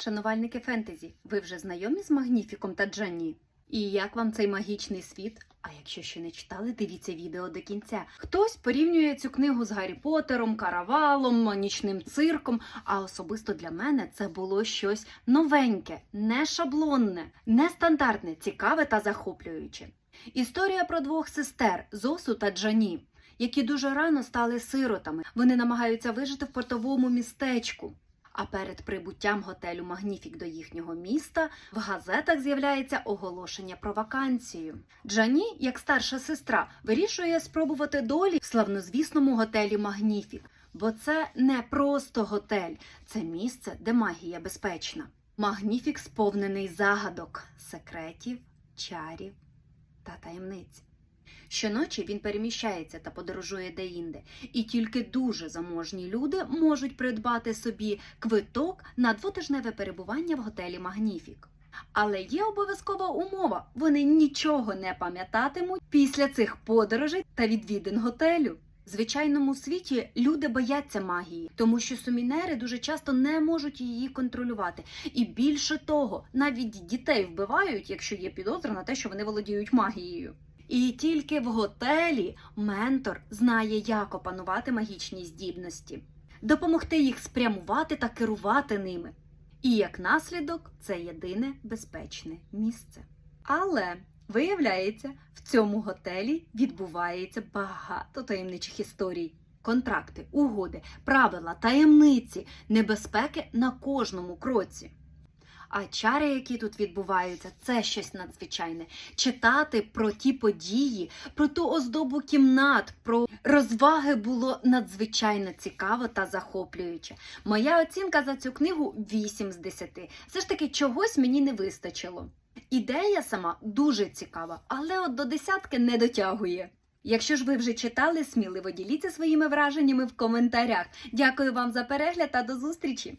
Шанувальники фентезі, ви вже знайомі з Магніфіком та Джанні? І як вам цей магічний світ? А якщо ще не читали, дивіться відео до кінця. Хтось порівнює цю книгу з Гаррі Поттером, Каравалом, нічним цирком. А особисто для мене це було щось новеньке, не шаблонне, нестандартне, цікаве та захоплююче. Історія про двох сестер Зосу та Джані, які дуже рано стали сиротами. Вони намагаються вижити в портовому містечку. А перед прибуттям готелю Магніфік до їхнього міста в газетах з'являється оголошення про вакансію. Джані, як старша сестра, вирішує спробувати долі в славнозвісному готелі Магніфік, бо це не просто готель, це місце, де магія безпечна. Магніфік сповнений загадок, секретів, чарів та таємниць. Щоночі він переміщається та подорожує деінде, і тільки дуже заможні люди можуть придбати собі квиток на двотижневе перебування в готелі Магніфік. Але є обов'язкова умова: вони нічого не пам'ятатимуть після цих подорожей та відвідин готелю. В звичайному світі люди бояться магії, тому що сумінери дуже часто не можуть її контролювати. І більше того, навіть дітей вбивають, якщо є підозра на те, що вони володіють магією. І тільки в готелі ментор знає, як опанувати магічні здібності, допомогти їх спрямувати та керувати ними. І як наслідок, це єдине безпечне місце. Але виявляється, в цьому готелі відбувається багато таємничих історій. Контракти, угоди, правила, таємниці, небезпеки на кожному кроці. А чари, які тут відбуваються, це щось надзвичайне. Читати про ті події, про ту оздобу кімнат, про розваги було надзвичайно цікаво та захоплююче. Моя оцінка за цю книгу 8 з 10. Все ж таки, чогось мені не вистачило. Ідея сама дуже цікава, але от до десятки не дотягує. Якщо ж ви вже читали, сміливо діліться своїми враженнями в коментарях. Дякую вам за перегляд та до зустрічі!